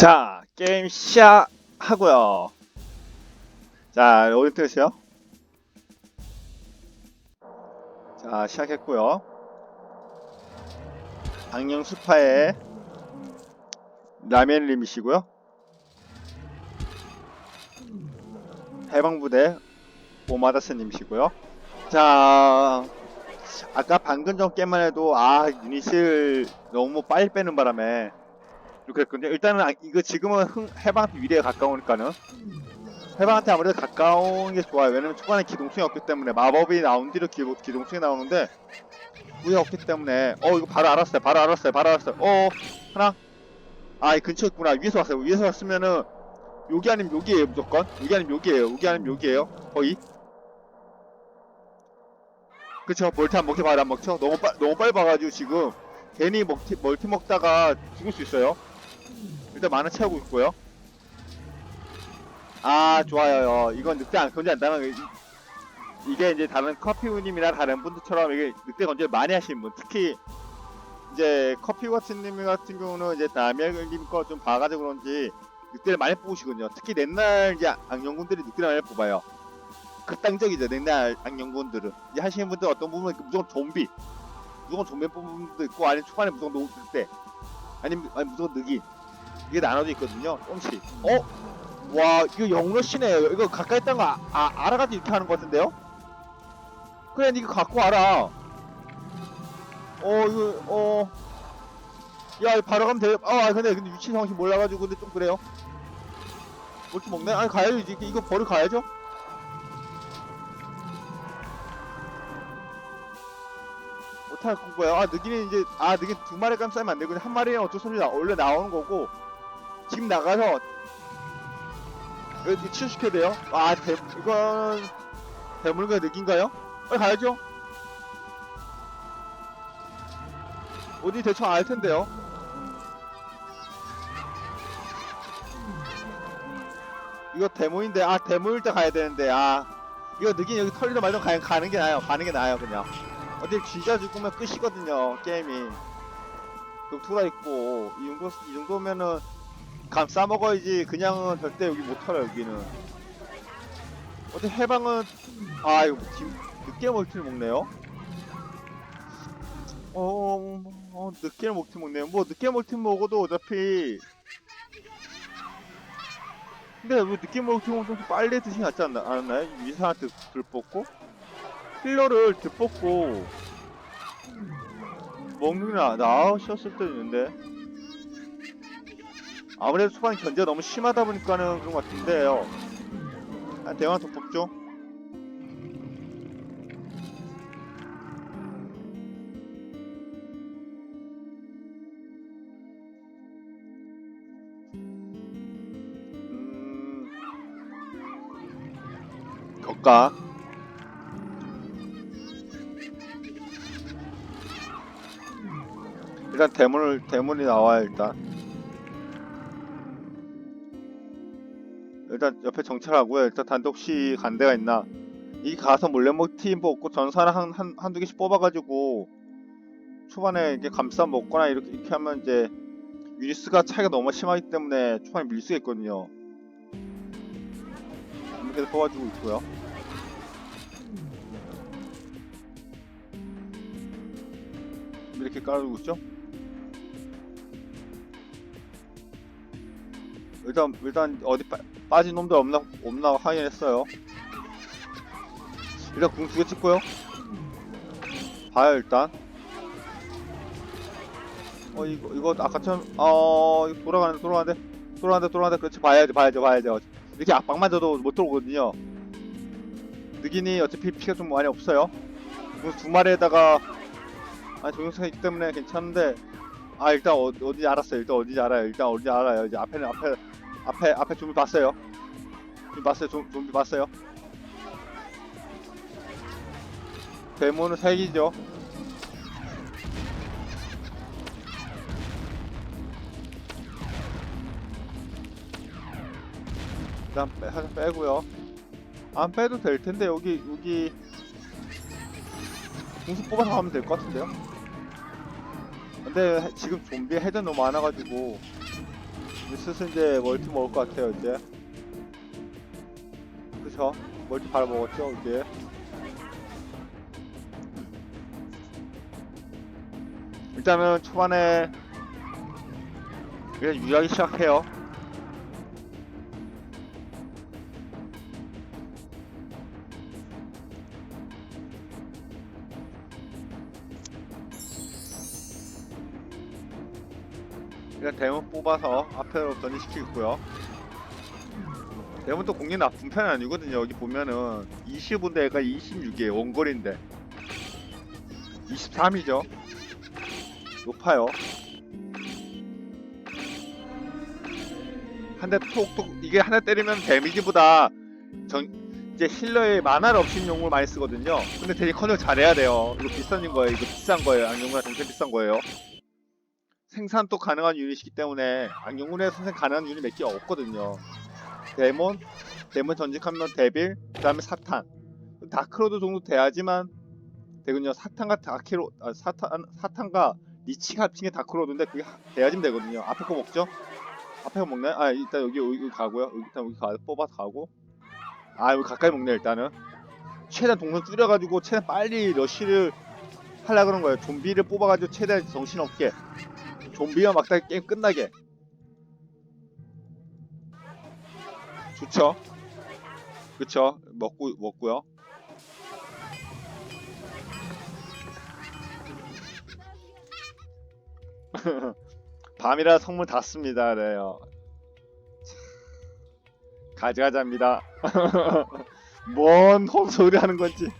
자, 게임 시작하고요. 자, 어디 뜨세요? 자, 시작했고요. 방영 수파의 라면님이시고요. 해방부대 오마다스님이시고요. 자, 아까 방금 전 게임만 해도 아 유닛을 너무 빨리 빼는 바람에 그랬거든요. 일단은 아- 이거 지금은 흥, 해방한테 위리에 가까우니까는 해방한테 아무래도 가까운 게 좋아요. 왜냐면 초반에 기동성이 없기 때문에 마법이 나온 뒤로 기, 기동성이 나오는데 우리 없기 때문에 어 이거 바로 알았어요. 바로 알았어요. 바로 알았어요. 어 하나 아 이 근처에 있구나. 위에서 왔어요. 위에서 왔으면은 여기 아니면 여기에요 무조건. 여기 아니면 여기에요. 여기 아니면 여기에요. 거의. 그쵸 멀티 안 먹게 봐라 안 먹죠. 너무 빨 너무 빨리 봐가지고 지금 괜히 멀티 멀티 먹다가 죽을 수 있어요. 일단 만화 채우고 있고요. 아 좋아요. 이건 늑대 안 건지 안다는 거. 이게 이제 다른 커피우님이나 다른 분들처럼 이게 늑대 건질 많이 하시는 분, 특히 이제 커피 같은 님 같은 경우는 이제 남양님 거 좀 봐가지고 그런지 늑대를 많이 뽑으시거든요. 특히 옛날 이제 악령군들이 늑대를 많이 뽑아요. 극단적이죠. 옛날 악령군들은 이제 하시는 분들 어떤 부분은 무조건 좀비, 무조건 좀비 뽑는 분도 있고 아니면 초반에 무조건 늑대, 아니면 아니 무조건 늑인. 이게 나눠져 있거든요. 조금씩. 어? 와, 이거 영러시네요. 이거 가까이 있다는 거 아, 아, 알아가지고 이렇게 하는 것 같은데요? 그래, 이거 갖고 와라. 어, 이거, 어. 야, 이거 바로 가면 돼. 아, 근데, 근데 위치 정확히 몰라가지고, 근데 좀 그래요. 뭐 이렇게 먹네? 아니, 가야죠. 이제 이거 버리 가야죠. 못할 거고요. 아, 느기는 이제, 아, 느기 두 마리 감싸면 안 되고, 한 마리는 어쩔 수 없이 나- 원래 나오는 거고, 지금 나가서 여기 치유시켜야 돼요. 아, 대, 이건 대물과 느낀가요? 빨리 가야죠. 어디 대충 알 텐데요. 이거 데모인데, 아, 데모일 때 가야 되는데, 아. 이거 느낀 여기 털리도 말도 가, 가는 게 나아요. 가는 게 나아요, 그냥. 어디 쥐자 죽으면 끝이거든요, 게임이. 녹투가 있고, 이 정도, 이 정도면은, 감 싸먹어야지. 그냥은 절대 여기 못 털어 여기는. 어디 해방은 아 이거 지금 늦게 먹기를 먹네요? 어, 어 늦게 먹기 먹네요. 뭐 늦게 먹기 먹어도 어차피. 근데 왜 늦게 먹기 먹으면 좀 빨리 드시지 않지 않나, 않았나요? 위사한테 들 뽑고? 힐러를 들 뽑고. 먹는 게 나, 나으셨을 때도 있는데 아무래도 초반 견제가 너무 심하다 보니까는 그런 것 같은데요. 한 대화 더 뽑죠. 음... 격가 일단 대문을 대문이 나와요 일단. 일단 옆에 정찰하고요. 일단 단독시 간 데가 있나. 이 가서 몰래 먹팀 뽑고 전사를 한, 한, 한두 개씩 뽑아가지고 초반에 이제 감싸 먹거나 이렇게, 이렇게 하면 이제 위리스가 차이가 너무 심하기 때문에 초반에 밀 수가 있거든요. 이렇게 뽑아주고 있고요. 이렇게 깔아주고 있죠. 일단 일단 어디 빠, 빠진 놈들 없나 없나 확인했어요. 일단 궁 두 개 찍고요. 봐요 일단. 어 이거 이거 아까처럼 어 돌아가는데 돌아가는데 돌아가는데 돌아가는데 그렇지 봐야죠 봐야죠 봐야죠. 이렇게 압박만 줘도 못 들어오거든요. 느긴이 어차피 피가 좀 많이 없어요. 궁두 마리에다가 아니 동영상이 있기 때문에 괜찮은데 아 일단 어, 어디 알았어요. 일단 어디지 알아요. 일단 어디지 알아요. 이제 앞에는 앞에 앞에 앞에 좀비 봤어요. 좀비 봤어요. 좀, 좀비 봤어요. 데모는 색이죠. 일단 빼, 하나 빼고요. 안 빼도 될 텐데 여기 여기 공수 뽑아서 가면 될 것 같은데요. 근데 해- 지금 좀비 헤드 너무 많아가지고 슬슬 이제 멀티 먹을 것 같아요 이제. 그쵸? 멀티 바로 먹었죠 이제? 일단은 초반에 그냥 유리하게 시작해요 일단 대문 뽑아서 앞으로 전진시키고요. 대문 또 공략 나쁜 편이 아니거든요. 여기 보면은 20인데가 26이에요. 원거리인데 23이죠. 높아요. 한 대 톡톡 이게 한 대 때리면 데미지보다 전 이제 힐러의 만화를 없인 용을 많이 쓰거든요. 근데 되게 컨트롤 잘해야 돼요. 이거 비싼 거예요. 이거 비싼 거예요. 악용과 동시에 비싼 거예요. 생산도 가능한 유닛이기 때문에 악용군에 생산 가능한 유닛 몇 개 없거든요. 데몬, 데몬 전직하면 데빌, 그 다음에 사탄. 다크로드 정도 돼야지만 되거든요. 사탄과 다키로, 아, 사탄, 사탄과 리치가 합친 게 다크로드인데 그게 하- 돼야지면 되거든요. 앞에 거 먹죠? 앞에 거 먹나요? 아, 일단 여기, 여기 가고요. 일단 여기 가, 뽑아서 가고. 아, 여기 가까이 먹네, 일단은. 최대한 동선 줄여가지고 최대한 빨리 러쉬를 하려 그런 거예요. 좀비를 뽑아가지고 최대한 정신없게. 좀비와 막다가 게임 끝나게. 좋죠? 그쵸? 먹고 먹고요. 밤이라 성문 닫습니다. 그래요. 가져가자입니다. 뭔 헛소리 하는 건지.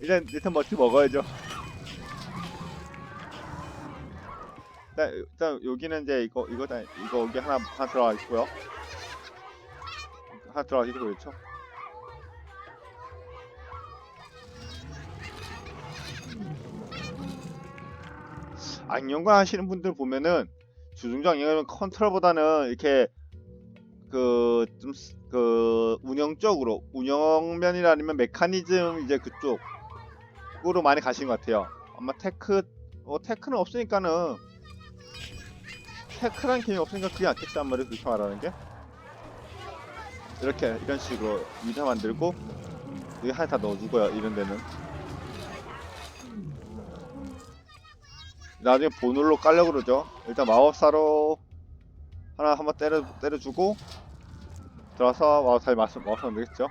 일단 일단 멀티 먹어야죠 일단, 일단 여기는 이제 이거 이거 다 이거 여기 하나 하나 들어가 있고요. 하나 들어가 있고 그렇죠. 악령과 하시는 분들 보면은 주중장 악령은 컨트롤보다는 이렇게 그 좀그 운영적으로 운영면이나 아니면 메커니즘 이제 그쪽으로 많이 가시는 것 같아요. 아마 테크 어 테크는 없으니까는 테크란 개념이 없으니까 그게 낫겠단 말이에요 그렇게 말하는 게? 이렇게 이런 식으로 위사 만들고 여기 하나 다 넣어주고요 이런 데는. 나중에 보늘로 깔려 그러죠. 일단 마법사로 하나 한번 때려 때려주고 들어와서 마법사에 맞서 마법사 되겠죠.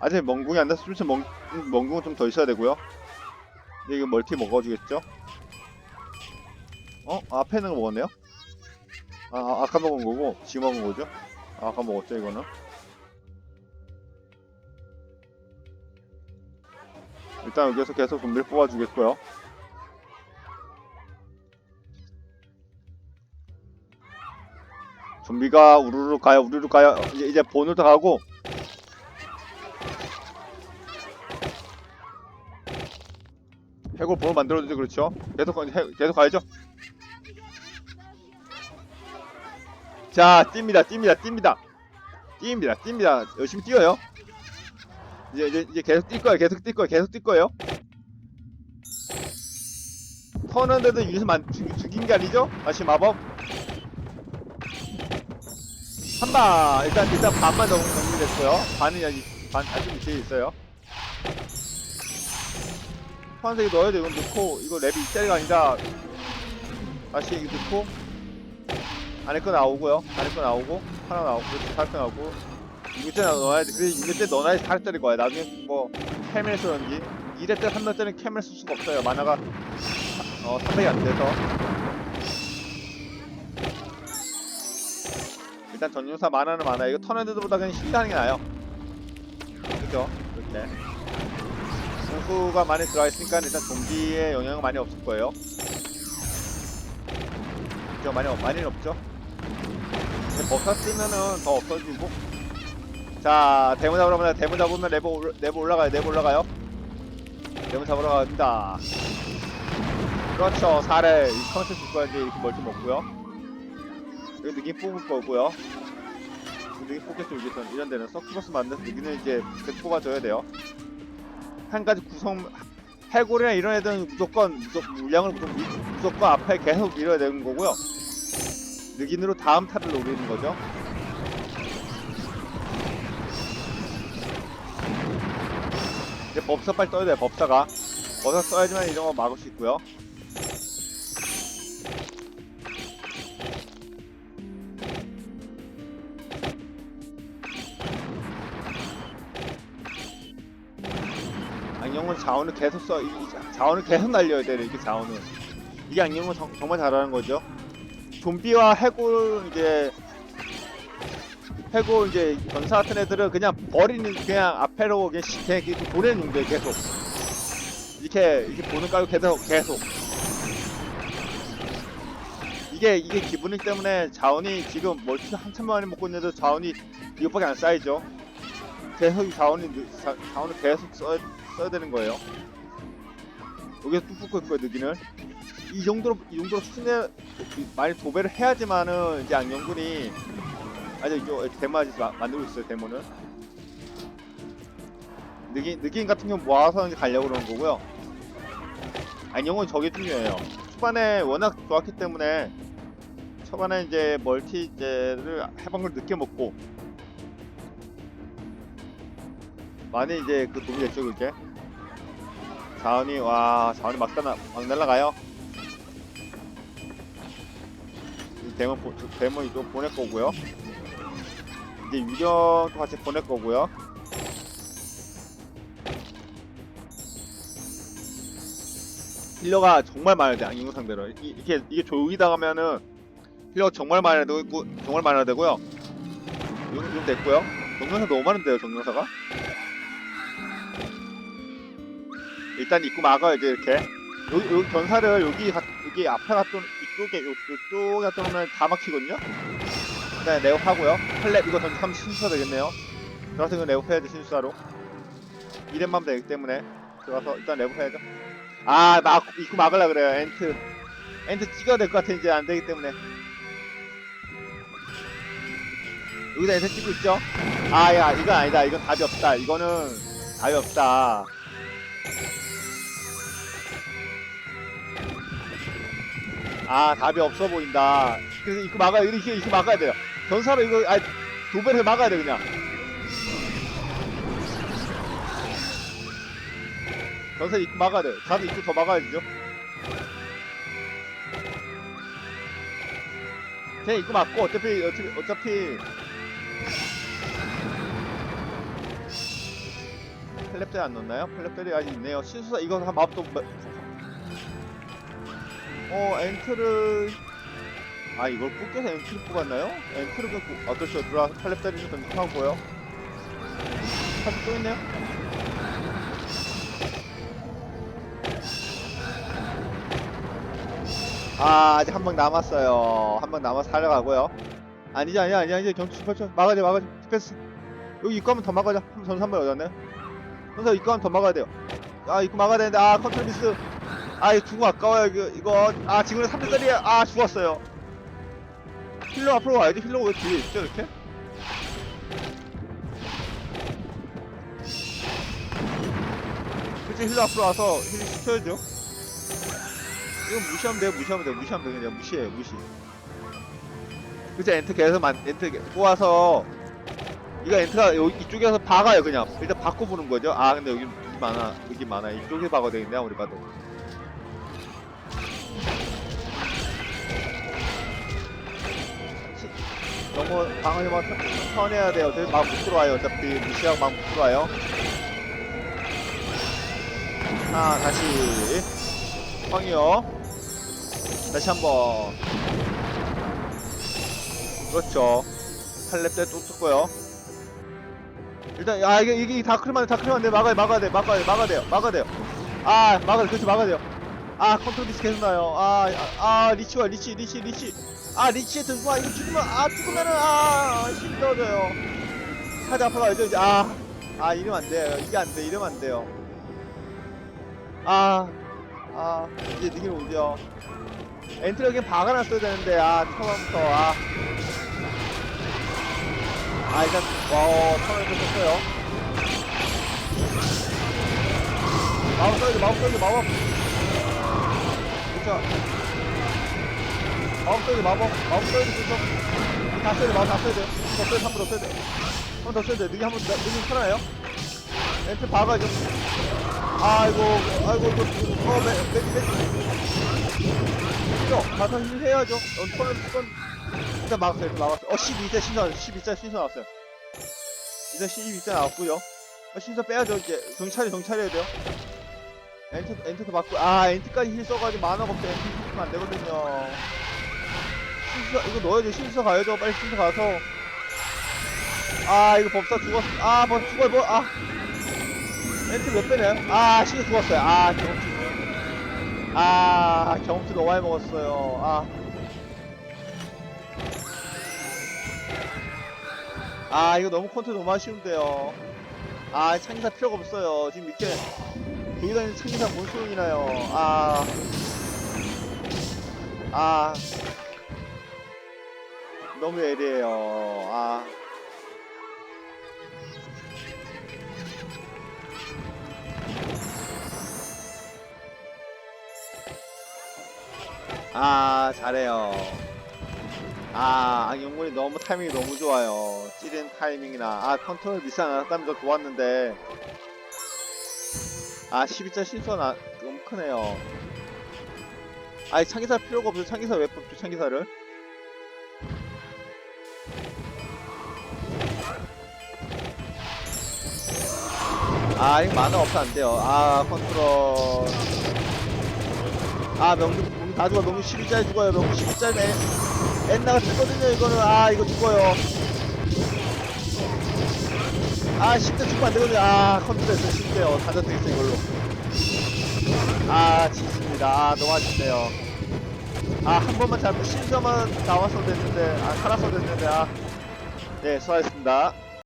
아직 멍궁이 안 됐으면 멍 멍궁은 좀 더 있어야 되고요. 이거 멀티 먹어주겠죠? 어? 앞에 있는 거 먹었네요 아, 아, 아까 먹은 거고? 지금 먹은 거죠? 아, 아까 먹었죠 이거는? 일단 여기서 계속 좀비를 뽑아주겠고요. 좀비가 우르르 가요 우르르 가요. 이제, 이제 본으로 가고. 해골 본을 만들어주죠 그렇죠? 계속 가- 해- 계속 가야죠 자, 뜁니다, 뜁니다, 뜁니다. 뜁니다, 뜁니다. 열심히 뛰어요. 이제, 이제, 이제 계속 뛸 거예요, 계속 뛸 거예요, 계속 뛸 거예요. 터는데도 유닛 만, 죽, 죽인 게 아니죠? 다시 마법. 한 방! 일단, 일단 반만 정, 정리됐고요. 반은 여기, 반, 아직 밑에 있어요. 파란색 넣어야 돼, 이건 넣고, 이거 랩이 이짜리가 아니다. 다시 이거 넣고, 안에 거 나오고요. 안에 거 나오고 하나 나오고 살거 나오고 6대 넣어야지. 그래 6대 넣어야지 살 때릴 거야. 나중에 뭐 캐멜 쓰는지 2대 때 3대 때는 캐멜 쓸 수가 없어요. 만화가 어 300이 안 돼서 일단 전용사 만화는 많아. 이거 터널드보다 그냥 실드하는 게 나아요. 그죠? 이렇게 공수가 많이 들어가 있으니까 일단 좀비의 영향은 많이 없을 거예요. 많이 없- 많이는 없죠. 버섯 쓰면은 더 없어지고. 자, 대문 잡으러 가면 대문 잡으면 레버 올- 레버 올라가요. 레버 올라가요. 대문 잡으러 갑니다. 그렇죠. 살을 이 컨셉 줄 거야 이제 이렇게 멀티 먹고요. 여기 느낌 뽑을 거고요. 느낌 뽑겠죠 여기서 이런 데는 서큐버스 만들어서 여기는 이제 뽑아줘야 돼요. 한 가지 구성 해골이나 이런 애들은 무조건 무조, 물량을 무조건, 미- 무조건 앞에 계속 밀어야 되는 거고요. 늑인으로 다음 타를 노리는 거죠. 이제 법사 빨리 떠야 돼요, 법사가. 법사 써야지만 이런 거 막을 수 있고요. 악령은 자원을 계속 써, 자원을 계속 날려야 돼요, 이렇게 자원을. 이게 정, 정말 잘하는 거죠. 좀비와 해골 이제 해골 이제 전사 같은 애들은 그냥 버리는 그냥 앞에로 그냥 시- 그냥 이렇게 보내는 용도에 계속 이렇게 이렇게 보는 깔고 계속 계속 이게 이게 기분이기 때문에 자원이 지금 멀티 한참 많이 먹고 있는데도 자원이 이것밖에 안 쌓이죠. 계속 이 자원이 느- 자, 자원을 계속 써야, 써야 되는 거예요. 여기서 뚝 붙고 있고요, 느기는. 이 정도로 이 정도로 수준에 많이 도배를 해야지만은 이제 악령군이 아직 이거 데모 아직 마- 만들고 있어요 데모는. 느긴 느긴 같은 경우 모아서 이제 가려고 그러는 거고요. 악령은 저게 중요해요. 초반에 워낙 좋았기 때문에 초반에 이제 멀티 이제를 해방을 늦게 먹고 많이 이제 그 도움이 됐죠 그게? 자원이 와 자원이 막, 날라, 막 날라가요 데몬 이거 보낼 거고요. 이제 유령도 같이 보낼 거고요. 힐러가 정말 많아야 돼. 악령 상대로 이- 이렇게 이게 조용히 당하면은 힐러가 정말 많아야 되고 정말 많아야 되고요. 용, 용 됐고요. 정령사 너무 많은데요, 정령사가. 일단 입구 이제 이렇게. 여기, 여기 전사를 여기 가- 여기 앞에 갔던 이쪽에 요, 이쪽에 갔다 오면 다 막히거든요. 일단 레업 하고요. 플랩 이거 전투하면 신수사 되겠네요. 들어가서 이거 레업 해야죠 신수사로. 이렘만 되기 때문에 들어가서 일단 레업 해야죠. 아, 막 입구 막으려 그래요. 엔트. 엔트 찍어야 될것 이제 안 되기 때문에. 여기다 엔트 찍고 있죠. 아, 야, 이건 아니다. 이건 답이 없다. 이거는 답이 없다. 아 답이 없어 보인다. 그래서 이거 막아 이렇게 이렇게 막아야 돼요. 전사로 이거 아 도배를 막아야 돼 그냥. 전사 입구 막아야 돼. 다도 입구 더 막아야 되죠. 그냥 입구 막고 어차피 어차피 어차피 플랩들이 안 넣나요? 플랩들이 아직 있네요. 신수사 이거 한 마법도 어 엔트를 아 이걸 뽑겨서 엔트를 뽑았나요? 엔트를 뽑고 아 그렇죠 들어와서 팔렙 때리는 던하고요. 사실 또 있네요. 아 아직 한방 남았어요. 한방 남아서 살려가고요. 아니지 아니야 아니야 이제 경치 펼쳐. 막아야 돼 막아야 돼. 디펜스. 여기 입구 한번 더 막아자. 전사 한번 얻었네. 전사 입구 한번 더 막아야 돼요. 아 입구 막아야 되는데. 아 컨트롤 미스 아 이거 죽어 아까워요. 이거 이거. 아 지금 3대짜리 아 죽었어요. 힐러 앞으로 와야지. 힐러 왜 뒤에 있죠 이렇게? 그치 힐러 앞으로 와서 힐 시켜야죠. 이거 무시하면 돼요 무시하면 돼요 무시하면 돼요. 그냥 무시해요 무시. 그치 엔트 계속 만 엔트 계- 꼬아서 이거 엔트가 여기 이쪽에서 박아요 그냥. 일단 바꿔 보는 거죠. 아 근데 여기 많아 여기 많아. 이쪽에 박아야 되겠네 아무리 봐도 너무 방어를 막 선해야 돼요. 어차피 막못 들어와요. 어차피 무시하고 막못 들어와요. 아, 다시. 황이요. 다시 한 번. 그렇죠. 팔렙 때또 뜯고요. 일단, 아, 이게, 이게 다 크리만, 다 크리만 돼. 막아야, 막아야 돼. 막아야 돼. 막아야 돼요. 막아야 돼요. 아, 막아야 돼. 그렇지, 막아야 돼요. 아, 컨트롤 디스 계속 나요. 아, 아, 아, 리치와, 리치, 리치, 리치. 아 리치에 들고 와 이거 죽으면 아 죽으면은 아 힘들어져요 사지 앞으로 가야죠 이제 아아 이러면 안 돼요 이게 안 돼 이러면 안 돼요 아아 이제 느낌 오죠 그냥 박아놨어야 되는데 아 처음부터 아 아, 일단, 와, 턴을 좀 썼어요. 마법 써야죠, 마법 써야죠, 마법. 그쵸. 마법 써야 돼 마법 마법 써야 돼 그래서 다 써야 돼 마법 다 써야 돼 더 써야 돼 한번 더 써야 돼 한 번 더 써야 돼 능이 한번 능이 살아나요? 엔트 박아줘 아이고 아이고 이거 어 매 매매. 이거 가서 힐 해야죠. 어 턴을 턴. 일단 막았어요 일단 막았어요. 어 12자 신선 12자 신선 나왔어요. 이제 12자 나왔고요. 어, 신선 빼야죠 이제. 정찰이 정찰해야 돼요. 엔트 엔트도 받고 아 엔트까지 힐 써가지고 만화가 없어 엔트 쓰면 안 되거든요 신서 이거 넣어야죠 신서 가야죠. 빨리 신서 가서. 아 이거 법사 죽었어 아 법사 죽어요 뭐아. 엔트 몇 배네요? 아 신서 죽었어요. 아 경험치. 아 경험치 너무 많이 먹었어요. 아. 아 이거 너무 컨트롤 너무 아쉬운데요. 아 창기사 필요가 없어요. 지금 밑에 여기다 있는 창기사 뭔 소용이나요? 아 아, 너무 예리해요. 아. 아, 잘해요. 아, 악용물이 너무 타이밍이 너무 좋아요. 찌른 타이밍이나, 아, 컨트롤 미스 안 했다면 더 좋았는데, 아, 12자 실수가 나, 너무 크네요. 아니 창기사 필요가 없어 창기사 왜 뽑죠 창기사를? 아 이거 만화 없어 안 돼요. 아 컨트롤. 아 명중 다 죽어 명중 12짜리 죽어요 명중 12짜리 엔나가 죽거든요 이거는. 아 이거 죽어요. 아 10대 죽으면 안 되거든요. 아 컨트롤에서 10대요. 다전 되겠어 이걸로 아 지습니다. 아 너무 아쉽네요. 아 한 번만 잘못 신점만 나왔어도 됐는데 아 살았어도 됐는데 아네 수고하셨습니다